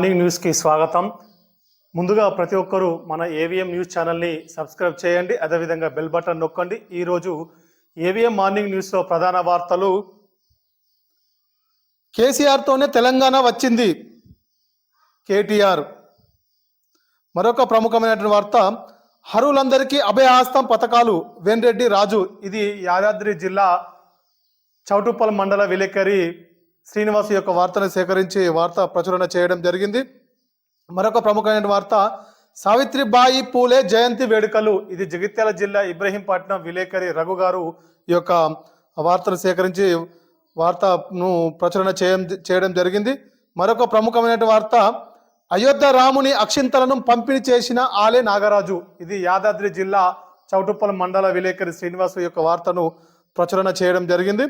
Morning న్యూస్కి స్వాగతం. ముందుగా ప్రతి ఒక్కరూ మన ఏవిఎం న్యూస్ ఛానల్ని సబ్స్క్రైబ్ చేయండి. అదేవిధంగా బెల్ బటన్ నొక్కండి. ఈరోజు ఏవిఎం మార్నింగ్ న్యూస్లో ప్రధాన వార్తలు. కేసీఆర్తోనే తెలంగాణ వచ్చింది. కేటీఆర్. మరొక ప్రముఖమైనటువంటి వార్త. హరులందరికీ అభయహస్తం పథకాలు. వెన్రెడ్డి రాజు. ఇది యాదాద్రి జిల్లా చౌటుప్పల్ మండల విలేకరి శ్రీనివాస్ యొక్క వార్తను సేకరించి వార్త ప్రచురణ చేయడం జరిగింది. మరొక ప్రముఖమైన వార్త సావిత్రిబాయి పూలే జయంతి వేడుకలు. ఇది జగిత్యాల జిల్లా ఇబ్రహీంపట్నం విలేకరి రఘు గారు ఈ యొక్క వార్తను సేకరించి వార్తను ప్రచురణ చేయం చేయడం జరిగింది. మరొక ప్రముఖమైన వార్త అయోధ్య రాముని అక్షింతలను పంపిణీ చేసిన ఆలే నాగరాజు. ఇది యాదాద్రి జిల్లా చౌటుప్పల మండల విలేకరి శ్రీనివాసు యొక్క వార్తను ప్రచురణ చేయడం జరిగింది.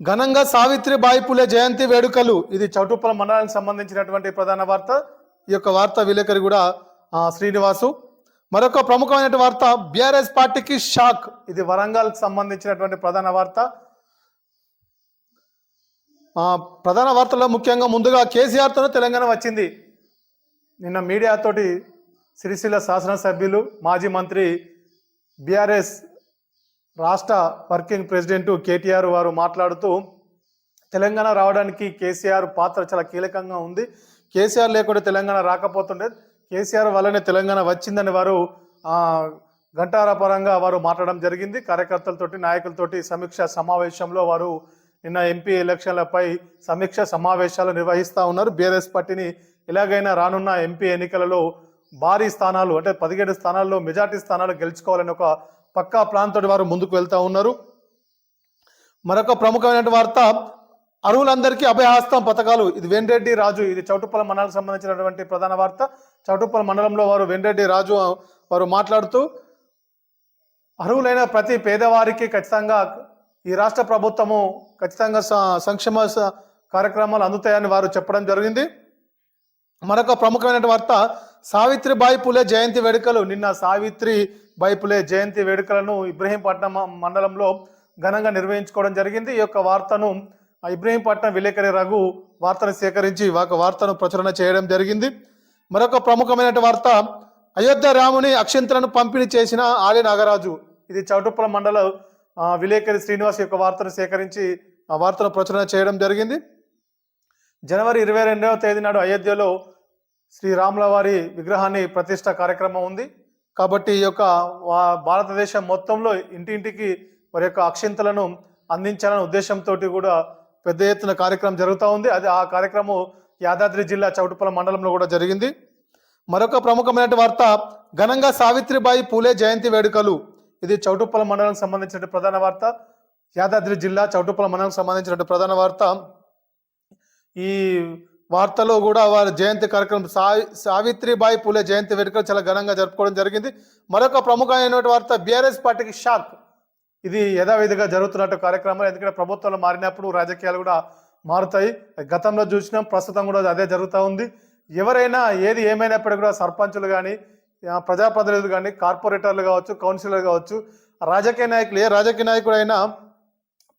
ఘనంగా సావిత్రిబాయి పులే జయంతి వేడుకలు. ఇది చౌటుప్పల మండలానికి సంబంధించినటువంటి ప్రధాన వార్త. ఈ యొక్క వార్త విలేకరి కూడా శ్రీనివాసు. మరొక ప్రముఖమైన వార్త బీఆర్ఎస్ పార్టీకి షాక్. ఇది వరంగల్కి సంబంధించినటువంటి ప్రధాన వార్త. ప్రధాన వార్తల్లో ముఖ్యంగా ముందుగా కేసీఆర్తోనే తెలంగాణ వచ్చింది. నిన్న మీడియాతోటి సిరిసిల్ల శాసనసభ్యులు మాజీ మంత్రి బీఆర్ఎస్ రాష్ట్ర వర్కింగ్ ప్రెసిడెంట్ కేటీఆర్ వారు మాట్లాడుతూ తెలంగాణ రావడానికి కేసీఆర్ పాత్ర చాలా కీలకంగా ఉంది. కేసీఆర్ లేకుండా తెలంగాణ రాకపోతుండే. కేసీఆర్ వల్లనే తెలంగాణ వచ్చిందని వారు గంటారాపరంగా వారు మాట్లాడడం జరిగింది. కార్యకర్తలతోటి నాయకులతోటి సమీక్ష సమావేశంలో వారు నిన్న ఎంపీ ఎలక్షన్లపై సమీక్ష సమావేశాలు నిర్వహిస్తూ ఉన్నారు. బీఆర్ఎస్ పార్టీని ఎలాగైనా రానున్న ఎంపీ ఎన్నికలలో భారీ స్థానాలు అంటే పదిహేడు స్థానాల్లో మెజార్టీ స్థానాలు గెలుచుకోవాలని ఒక పక్కా ప్లాన్ తోటి వారు ముందుకు వెళ్తూ ఉన్నారు. మరొక ప్రముఖమైన వార్త అరువులందరికీ అభయహస్తం పథకాలు. ఇది వెంరెడ్డి రాజు ఇది చౌటుప్పల మండలానికి సంబంధించినటువంటి ప్రధాన వార్త. చౌటుప్పల మండలంలో వారు వెంరెడ్డి రాజు వారు మాట్లాడుతూ అర్హులైన ప్రతి పేదవారికి ఖచ్చితంగా ఈ రాష్ట్ర ప్రభుత్వము ఖచ్చితంగా సంక్షేమ కార్యక్రమాలు అందుతాయని వారు చెప్పడం జరిగింది. మరొక ప్రముఖమైన వార్త సావిత్రిబాయి పులే జయంతి వేడుకలు. నిన్న సావిత్రి బైపులే జయంతి వేడుకలను ఇబ్రహీంపట్నం మండలంలో ఘనంగా నిర్వహించుకోవడం జరిగింది. ఈ యొక్క వార్తను ఇబ్రహీంపట్నం విలేకరి రఘు వార్తను సేకరించి ఒక వార్తను ప్రచురణ చేయడం జరిగింది. మరొక ప్రముఖమైన వార్త అయోధ్య రాముని అక్షంతలను పంపిణీ చేసిన ఆలి నాగరాజు. ఇది చౌటుప్పల మండల విలేకరి శ్రీనివాస్ యొక్క వార్తను సేకరించి ఆ వార్తను ప్రచురణ చేయడం జరిగింది. జనవరి ఇరవై రెండవ తేదీ నాడు అయోధ్యలో శ్రీరాముల వారి విగ్రహాన్ని ప్రతిష్ట కార్యక్రమం ఉంది. కాబట్టి ఈ యొక్క భారతదేశం మొత్తంలో ఇంటింటికి వారి యొక్క అక్షింతలను అందించాలనే ఉద్దేశంతో కూడా పెద్ద ఎత్తున కార్యక్రమం జరుగుతూ ఉంది. అది ఆ కార్యక్రమం యాదాద్రి జిల్లా చౌటుపల మండలంలో కూడా జరిగింది. మరొక ప్రముఖమైన వార్త ఘనంగా సావిత్రిబాయి పూలే జయంతి వేడుకలు. ఇది చౌటుప్పల మండలానికి సంబంధించిన ప్రధాన వార్త. యాదాద్రి జిల్లా చౌటుప్పల మండలానికి సంబంధించిన ప్రధాన వార్త. ఈ వార్తలో కూడా వారి జయంతి కార్యక్రమం సావి సావిత్రిబాయి పూలే జయంతి వేడుకలు చాలా ఘనంగా జరుపుకోవడం జరిగింది. మరొక ప్రముఖమైన వార్త బీఆర్ఎస్ పార్టీకి షాక్. ఇది యథావిధిగా జరుగుతున్నట్టు కార్యక్రమాలు ఎందుకంటే ప్రభుత్వాలు మారినప్పుడు రాజకీయాలు కూడా మారుతాయి. గతంలో చూసినాం ప్రస్తుతం కూడా అదే జరుగుతూ ఉంది. ఎవరైనా ఏది ఏమైనప్పటికీ కూడా సర్పంచులు కానీ ప్రజాప్రతినిధులు కానీ కార్పొరేటర్లు కావచ్చు కౌన్సిలర్ కావచ్చు రాజకీయ నాయకులు ఏ రాజకీయ నాయకుడైనా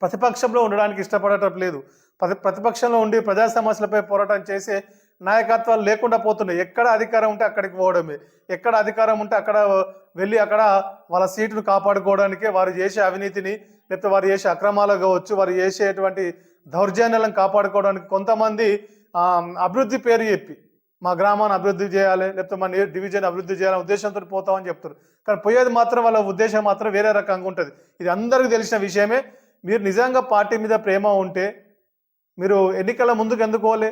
ప్రతిపక్షంలో ఉండడానికి ఇష్టపడటం లేదు. ప్రతి ప్రతిపక్షంలో ఉండి ప్రజా సమస్యలపై పోరాటం చేసే నాయకత్వాలు లేకుండా పోతున్నాయి. ఎక్కడ అధికారం ఉంటే అక్కడికి పోవడమే. ఎక్కడ అధికారం ఉంటే అక్కడ వెళ్ళి అక్కడ వాళ్ళ సీటును కాపాడుకోవడానికే వారు చేసే అవినీతిని లేకపోతే వారు చేసే అక్రమాలు కావచ్చు వారు చేసేటువంటి దౌర్జన్యాలను కాపాడుకోవడానికి కొంతమంది అభివృద్ధి పేరు చెప్పి మా గ్రామాన్ని అభివృద్ధి చేయాలి లేకపోతే మన డివిజన్ అభివృద్ధి చేయాలనే ఉద్దేశంతో పోతామని చెప్తారు కానీ పోయేది మాత్రం వాళ్ళ ఉద్దేశం మాత్రం వేరే రకంగా ఉంటుంది. ఇది అందరికీ తెలిసిన విషయమే. మీరు నిజంగా పార్టీ మీద ప్రేమ ఉంటే మీరు ఎన్నికల ముందుకు ఎందుకు పోలే?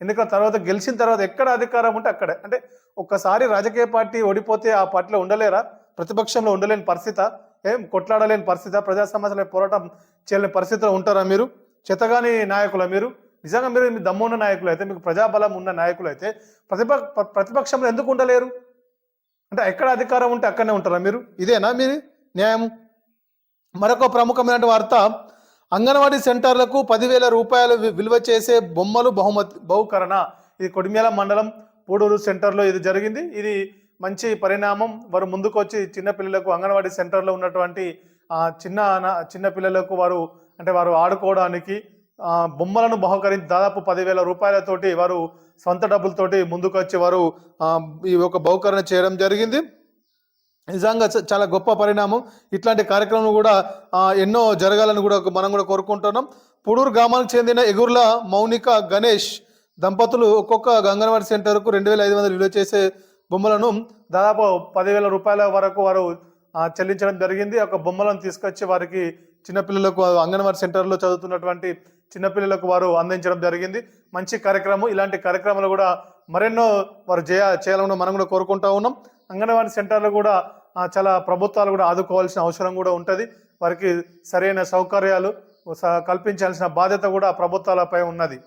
ఎన్నికల తర్వాత గెలిచిన తర్వాత ఎక్కడ అధికారం ఉంటే అక్కడే. అంటే ఒక్కసారి రాజకీయ పార్టీ ఓడిపోతే ఆ పార్టీలో ఉండలేరా? ప్రతిపక్షంలో ఉండలేని పరిస్థితి? ఏం కొట్లాడలేని పరిస్థితి? ప్రజా సమస్యలపై పోరాటం చేయలేని పరిస్థితిలో ఉంటారా మీరు? చెతగాని నాయకుల మీరు? నిజంగా మీరు మీ దమ్మున్న నాయకులు అయితే మీకు ప్రజాబలం ఉన్న నాయకులు అయితే ప్రతిప ప్రతిపక్షంలో ఎందుకు ఉండలేరు? అంటే ఎక్కడ అధికారం ఉంటే అక్కడనే ఉంటారా మీరు? ఇదేనా మీరు? న్యాయం మరొక ప్రముఖమైన వార్త అంగన్వాడీ సెంటర్లకు పదివేల రూపాయలు వి- విలువ చేసే బొమ్మలు బహుమతి బహుకరణ. ఇది కొడిమేల మండలం పూడూరు సెంటర్లో ఇది జరిగింది. ఇది మంచి పరిణామం. వారు ముందుకు వచ్చి చిన్న అంగన్వాడీ సెంటర్లో ఉన్నటువంటి చిన్న చిన్నపిల్లలకు చిన్న పిల్లలకు వారు అంటే వారు ఆడుకోవడానికి బొమ్మలను బహుకరించి దాదాపు పదివేల రూపాయలతోటి వారు సొంత డబ్బులతోటి ముందుకు వచ్చి వారు ఈ యొక్క బహుకరణ చేయడం జరిగింది. నిజంగా చ- చాలా గొప్ప పరిణామం. ఇట్లాంటి కార్యక్రమం కూడా ఎన్నో జరగాలని కూడా మనం కూడా కోరుకుంటున్నాం. పుడూరు గ్రామానికి చెందిన ఎగుర్ల మౌనిక గణేష్ దంపతులు ఒక్కొక్క గంగనవాడి సెంటర్కు రెండు వేల ఐదు వందలు విలువ చేసే బొమ్మలను దాదాపు పదివేల రూపాయల వరకు వారు చెల్లించడం జరిగింది. ఒక బొమ్మలను తీసుకొచ్చి వారికి చిన్నపిల్లలకు అంగన్వాడీ సెంటర్లో చదువుతున్నటువంటి చిన్నపిల్లలకు వారు అందించడం జరిగింది. మంచి కార్యక్రమం. ఇలాంటి కార్యక్రమాలు కూడా మరెన్నో వారు చేయ చేయాలని మనం కూడా కోరుకుంటా ఉన్నాం. అంగన్వాడీ సెంటర్లు కూడా చాలా ప్రభుత్వాలు కూడా ఆదుకోవాల్సిన అవసరం కూడా ఉంటుంది. వారికి సరైన సౌకర్యాలు స- కల్పించాల్సిన బాధ్యత కూడా ప్రభుత్వాలపై ఉన్నది.